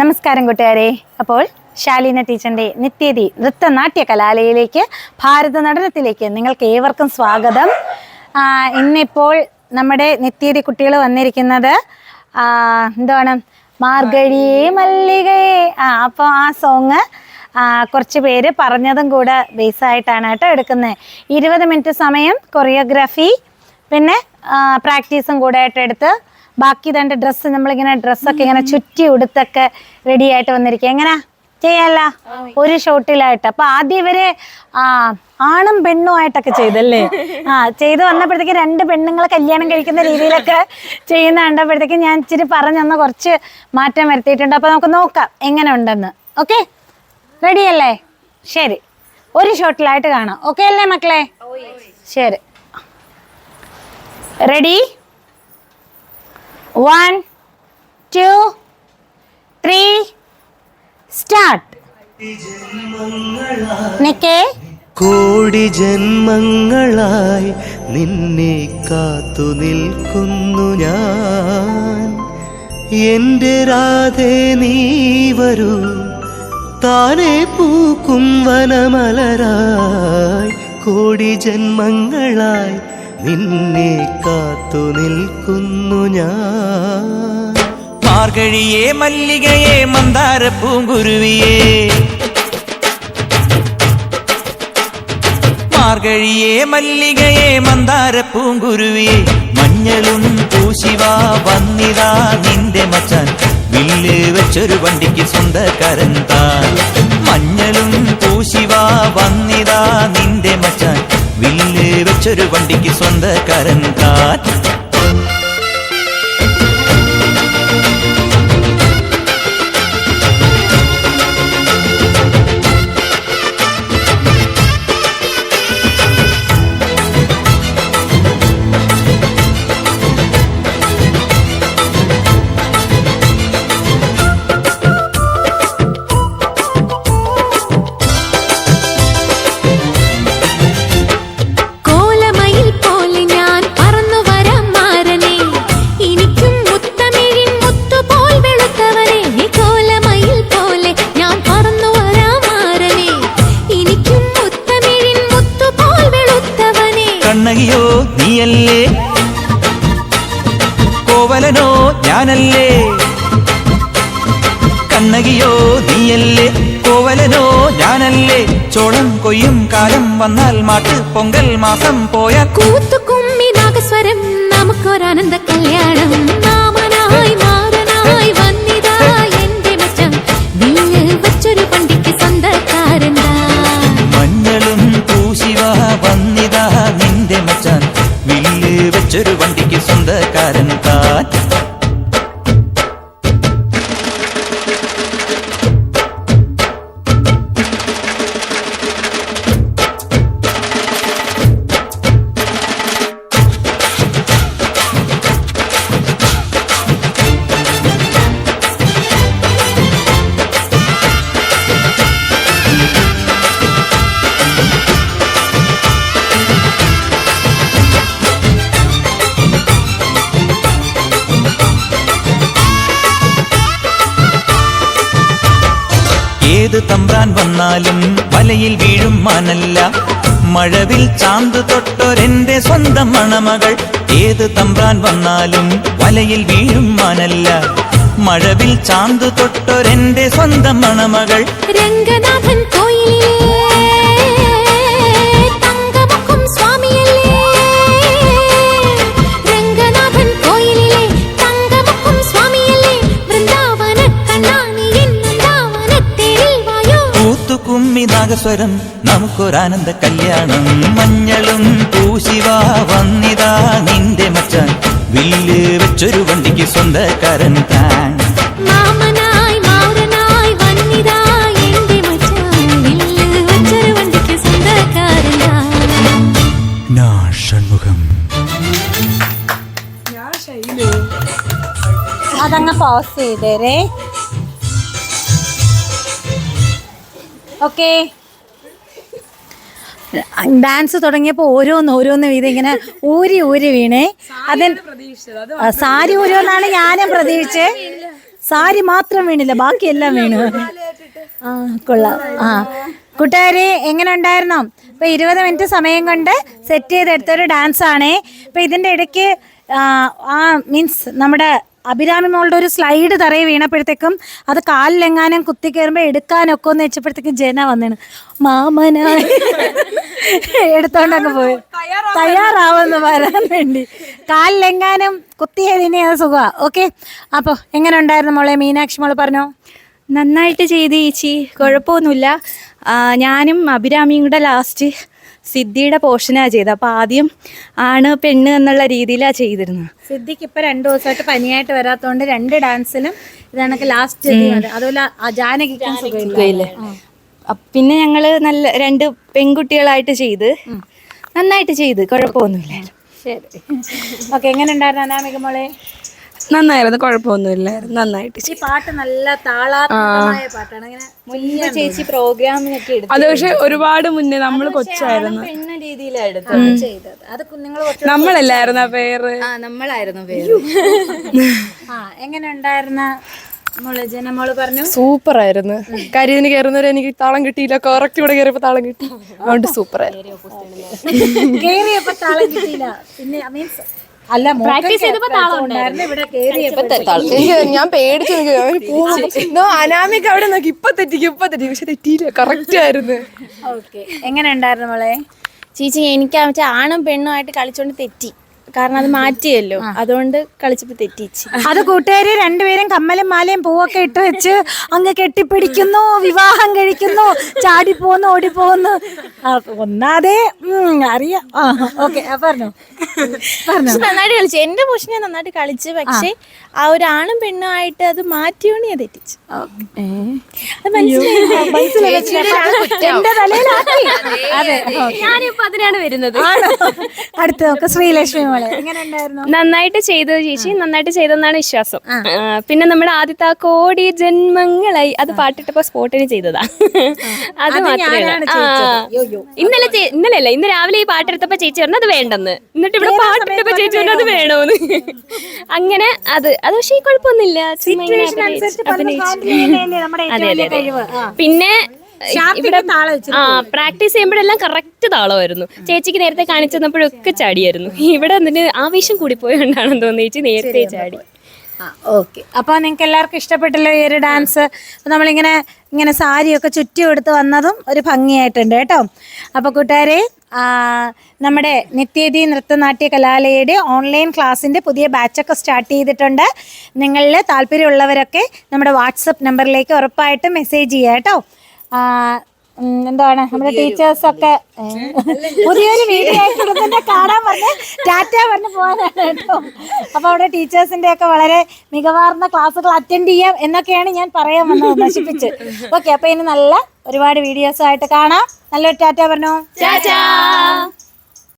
നമസ്കാരം കൂട്ടുകാരെ. അപ്പോൾ ശാലീന ടീച്ചറിന്റെ നിത്യതി നൃത്തനാട്യ കലാലയയിലേക്ക് ഭാരത നടനത്തിലേക്ക് നിങ്ങൾക്ക് ഏവർക്കും സ്വാഗതം. ഇന്നിപ്പോൾ നമ്മുടെ നിത്യതി കുട്ടികൾ വന്നിരിക്കുന്നത് എന്താണ്? മാർഗഴിയേ മല്ലികയെ. ആ അപ്പോൾ ആ സോങ് കുറച്ച് പേര് പറഞ്ഞതും കൂടെ ബേസായിട്ടാണ് കേട്ടോ എടുക്കുന്നത്. ഇരുപത് മിനിറ്റ് സമയം കൊറിയോഗ്രാഫി പിന്നെ പ്രാക്ടീസും കൂടെ ആയിട്ട് എടുത്ത് ബാക്കി തന്റെ ഡ്രസ്സ് നമ്മളിങ്ങനെ ഡ്രസ്സൊക്കെ ഇങ്ങനെ ചുറ്റി ഉടുത്തൊക്കെ റെഡി ആയിട്ട് വന്നിരിക്കുക എങ്ങനെ? ചെയ്യല്ല. ഒരു ഷോട്ടിലായിട്ട്. അപ്പൊ ആദ്യം ഇവർ ആ ആണും പെണ്ണും ആയിട്ടൊക്കെ ചെയ്തല്ലേ? ആ ചെയ്ത് വന്നപ്പോഴത്തേക്ക് രണ്ട് പെണ്ണുങ്ങളെ കല്യാണം കഴിക്കുന്ന രീതിയിലൊക്കെ ചെയ്യുന്ന കണ്ടപ്പോഴത്തേക്ക് ഞാൻ ഇച്ചിരി പറഞ്ഞെന്ന കുറച്ച് മാറ്റം വരുത്തിയിട്ടുണ്ട്. അപ്പൊ നമുക്ക് നോക്കാം എങ്ങനെ ഉണ്ടെന്ന്. ഓക്കെ? റെഡി അല്ലേ? ശരി. ഒരു ഷോട്ടിലായിട്ട് കാണാം. ഓക്കെ അല്ലേ മക്കളെ? ശരി. Ready one two three start നിക്കേ കോടി ജന്മങ്ങളായി നിന്നെ കാത്തു നിൽക്കുന്നു ഞാൻ. എന്റെ രാധേ നീ വരൂ. താനെ പൂക്കും വനമലരായി കോടി ജന്മങ്ങളായി നിന്നെ കാത്തു നിൽക്കുന്നു ഞാൻ. മാർഗഴിയെ മല്ലികയെ മന്ദാര പൂങ്കുരുവിയെ മാർഗഴിയെ മല്ലികയെ മന്ദാര പൂങ്കുരുവിയെ മഞ്ഞളും പൂശിവ വന്നിതാ നിന്റെ മച്ചാൻ. വില്ല് വെച്ചൊരു വണ്ടിക്ക് സ്വന്തക്കാരൻ താൻ. മഞ്ഞളും പൂശിവ വന്നിതാ നിന്റെ മച്ചാൻ. വില്ല് വെച്ചൊരു വണ്ടിക്ക് സ്വന്തക്കാരൻ താൻ കണ്ണകിയോ നീയല്ലേ? കോവലനോ ഞാനല്ലേ? കണ്ണകിയോ നീയല്ലേ? കോവലനോ ഞാനല്ലേ? ചോളം കൊയ്യും കാലം വന്നാൽ മാട്ട് പൊങ്കൽ മാസം പോയ കൂത്തുകുമ്മി വില്ല് വെച്ചൊരു വണ്ടിക്ക് സ്വന്തക്കാരൻ ഏത് തമ്പ്രാൻ വന്നാലും വലയിൽ വീഴും മാനല്ല. മഴവിൽ ചാന്ത് തൊട്ടൊരെന്റെ സ്വന്തം മണമകൾ. ഏത് തമ്പ്രാൻ വന്നാലും വലയിൽ വീഴും മാനല്ല. മഴവിൽ ചാന്ത് തൊട്ടൊരെന്റെ സ്വന്തം മണമകൾ. രംഗനാഥൻ കോയിലിലെ നാഗസ്വരം നമുക്കൊരാനന്ദ കല്യാണം. മഞ്ഞളും പൂശിവ വന്നിതാ നിന്റെ മച്ചാൻ. വില്ല് വെച്ചൊരു വണ്ടിക്ക് സ്വന്തക്കാരൻ താൻ. ഷൺമുഖം അതങ്ങ് പോസ് ചെയ്തേരേ. ഓക്കെ ഡാൻസ് തുടങ്ങിയപ്പോൾ ഓരോന്ന് ഓരോന്ന് വീതം ഇങ്ങനെ ഊരി ഊരി വീണേ. അതിന് ആ, സാരി ഊരുമെന്നാണ് ഞാനും പ്രതീക്ഷിച്ചേ. സാരി മാത്രം വീണില്ല ബാക്കിയെല്ലാം വീണു. ആ കൊള്ളാം. ആ. കൂട്ടുകാരെ എങ്ങനെ ഉണ്ടായിരുന്നു? ഇപ്പൊ ഇരുപത് മിനിറ്റ് സമയം കൊണ്ട് സെറ്റ് ചെയ്തെടുത്തൊരു ഡാൻസ് ആണേ. ഇപ്പൊ ഇതിന്റെ ഇടയ്ക്ക് ആ മീൻസ് നമ്മുടെ അഭിരാമി മോളുടെ ഒരു സ്ലൈഡ് തറയെ വീണപ്പോഴത്തേക്കും അത് കാലിലെങ്ങാനും കുത്തി കയറുമ്പോൾ എടുക്കാനൊക്കെ ഒന്ന് വെച്ചപ്പോഴത്തേക്കും ജന വന്നിണ്. മാമനായി എടുത്തോണ്ടങ്ങ് പോയി. തയ്യാറാവുമെന്ന് പറയാൻ വേണ്ടി. കാലിലെങ്ങാനും കുത്തിയതിനെ അത് സുഖമാ ഓക്കെ? അപ്പോൾ എങ്ങനെ ഉണ്ടായിരുന്നു മോളെ? മീനാക്ഷി മോൾ പറഞ്ഞോ? നന്നായിട്ട് ചെയ്ത് ചേച്ചി. കുഴപ്പമൊന്നുമില്ല. ഞാനും അഭിരാമിയും കൂടെ ലാസ്റ്റ് സിദ്ധിയുടെ പോർഷനാണ് ചെയ്തത്. അപ്പോൾ ആദ്യം ആണ് പെണ്ണ് എന്നുള്ള രീതിയിലാണ് ചെയ്തിരുന്നത്. സിദ്ധിക്ക് ഇപ്പൊ രണ്ടു ദിവസമായിട്ട് പനിയായിട്ട് വരാത്തോണ്ട് രണ്ട് ഡാൻസിലും ഇതാണൊക്കെ ലാസ്റ്റ് അതുപോലെ ആ ജാനകിക്കും സുഖമില്ല. സുഖമില്ല. പിന്നെ ഞങ്ങൾ നല്ല രണ്ട് പെൺകുട്ടികളായിട്ട് ചെയ്ത് നന്നായിട്ട് ചെയ്ത്. കുഴപ്പമൊന്നുമില്ല. ശരി. ഓക്കെ എങ്ങനെ ഉണ്ടായിരുന്നു അനാമിക മോളെ? നന്നായിരുന്നു കുഴപ്പമൊന്നുമില്ലായിരുന്നു നന്നായിട്ട് ഈ പാട്ട് നല്ല താളാത്മകമായ പാട്ടാണ്. അങ്ങനെ മുന്നേ ചേച്ചി പ്രോഗ്രാമിനൊക്കെ എടുത്തു അത് പക്ഷെ ഒരുപാട് മുന്നേ നമ്മൾ കൊച്ചായിരുന്നു. രീതിയിലാണ് എടുത്തത്? ചെയ്തത്. അത് നിങ്ങൾ നമ്മളല്ലായിരുന്നു പേര് ആ നമ്മളായിരുന്നു പേര് ആ എങ്ങനെ ഉണ്ടായിരുന്ന പറഞ്ഞു? സൂപ്പർ ആയിരുന്നു കാര്യം കയറുന്നവരെ എനിക്ക് താളം കിട്ടിയില്ല. കറക്റ്റ് ഇവിടെ കയറിയപ്പോ താളം കിട്ടി. അതുകൊണ്ട് സൂപ്പർ ആയിരുന്നു പിന്നെ മീൻസ് അല്ല പ്രാക്ടീസ് ചെയ്തപ്പോ ഞാൻ പേടിച്ചു നോക്കിയോ അനാമിക്ക് അനാമിക അവിടെ നോക്കി. ഇപ്പൊ തെറ്റിക്കും ഇപ്പൊ തെറ്റിക്കും പക്ഷെ തെറ്റിയില്ല. കറക്റ്റ് ആയിരുന്നു. ഓക്കെ എങ്ങനെ ഉണ്ടായിരുന്നു മോളെ? ചേച്ചി എനിക്ക് ആണും പെണ്ണുമായിട്ട് കളിച്ചോണ്ട് തെറ്റി. കാരണം അത് മാറ്റിയല്ലോ. അതുകൊണ്ട് കളിച്ചപ്പോ തെറ്റിച്ച്. അത് കൂട്ടുകാര് രണ്ടുപേരും കമ്മലും മാലയും പൂവൊക്കെ ഇട്ട് വെച്ച് അങ്ങ് കെട്ടിപ്പിടിക്കുന്നു വിവാഹം കഴിക്കുന്നു ചാടിപ്പോന്നു ഓടിപ്പോന്നു. പോന്നു ഒന്നാതെ അറിയാം ആ ഓക്കെ പറഞ്ഞു. പറഞ്ഞു. പക്ഷെ നന്നായിട്ട് കളിച്ചു. എന്റെ പോഷൻ ഞാൻ നന്നായിട്ട് കളിച്ചു. പക്ഷെ ആ ഒരു ആണും പെണ്ണും ആയിട്ട് അത് മാറ്റിയോണി ഞാൻ തെറ്റിച്ചു. അത് എന്റെ തലയിലാക്കി. അതെ. ഞാനിപ്പോ അതിനാണ് വരുന്നത്. അടുത്ത നോക്ക് ശ്രീലക്ഷ്മി മോളെ. എങ്ങനെ ഉണ്ടായിരുന്നു? നന്നായിട്ട് ചെയ്തത് ചേച്ചി നന്നായിട്ട് ചെയ്തെന്നാണ് വിശ്വാസം. പിന്നെ നമ്മുടെ ആദ്യത്തെ ആ കോടി ജന്മങ്ങളായി അത് പാട്ടിട്ടപ്പോ സ്പോട്ടിന് ചെയ്തതാ. അത് മാത്രമേ ഞാനാണ് ഉള്ളൂ. ആ. ചെയ്യിച്ചത്. യോ, യോ. ഇന്നലെ ഇന്നലെ അല്ല ഇന്ന് രാവിലെ ഈ പാട്ടെടുത്തപ്പോ ചേച്ചി പറഞ്ഞു അത് വേണ്ടെന്ന്. എന്നിട്ട് ഇവിടെ പാട്ടിട്ടപ്പോ ചേച്ചി പറഞ്ഞു അത് വേണോന്ന്. അങ്ങനെ അത് അത് പക്ഷേ കുഴപ്പമൊന്നുമില്ല. ചുമ്മാ ഇങ്ങനെ അഭിനയിച്ച്. അഭിനയിച്ച്. അതെ അതെ. പിന്നെ ഇവിടെ ആ പ്രാക്ടീസ് ചെയ്യുമ്പോഴെല്ലാം കറക്റ്റ് താളമായിരുന്നു. ചേച്ചിക്ക് നേരത്തെ കാണിച്ചു തന്നപ്പോഴൊക്കെ ചാടിയായിരുന്നു. ഇവിടെ എന്നിട്ട് ആവേശം കൂടി കൂടിപ്പോയോണ്ടാണെന്ന് തോന്നി ചേച്ചി നേരത്തെ ചാടി. ഓക്കെ. അപ്പോൾ നിങ്ങൾക്ക് എല്ലാവർക്കും ഇഷ്ടപ്പെട്ടല്ലോ ഈ ഒരു ഡാൻസ് നമ്മളിങ്ങനെ ഇങ്ങനെ സാരിയൊക്കെ ചുറ്റി കൊടുത്ത് വന്നതും ഒരു ഭംഗിയായിട്ടുണ്ട് കേട്ടോ. അപ്പോൾ കൂട്ടുകാരെ നമ്മുടെ നിത്യതി നൃത്തനാട്യ കലാലയയുടെ ഓൺലൈൻ ക്ലാസ്സിന്റെ പുതിയ ബാച്ചൊക്കെ സ്റ്റാർട്ട് ചെയ്തിട്ടുണ്ട്. നിങ്ങളിൽ താല്പര്യമുള്ളവരൊക്കെ നമ്മുടെ വാട്സപ്പ് നമ്പറിലേക്ക് ഉറപ്പായിട്ടും മെസ്സേജ് ചെയ്യുക കേട്ടോ. എന്താണ് നമ്മുടെ ടീച്ചേഴ്സ് ഒക്കെ പുതിയൊരു വീഡിയോ കാണാൻ പറഞ്ഞ് ടാറ്റ പറഞ്ഞ് പോകാനാണ് കേട്ടോ. അപ്പൊ അവിടെ ടീച്ചേഴ്സിന്റെ ഒക്കെ വളരെ മികവാർന്ന ക്ലാസ്സുകൾ അറ്റൻഡ് ചെയ്യാം എന്നൊക്കെയാണ് ഞാൻ പറയാൻ വന്നത് നശിപ്പിച്ച്. ഓക്കെ അപ്പൊ ഇനി നല്ല ഒരുപാട് വീഡിയോസ് ആയിട്ട് കാണാം. നല്ലൊരു ടാറ്റ പറഞ്ഞോ?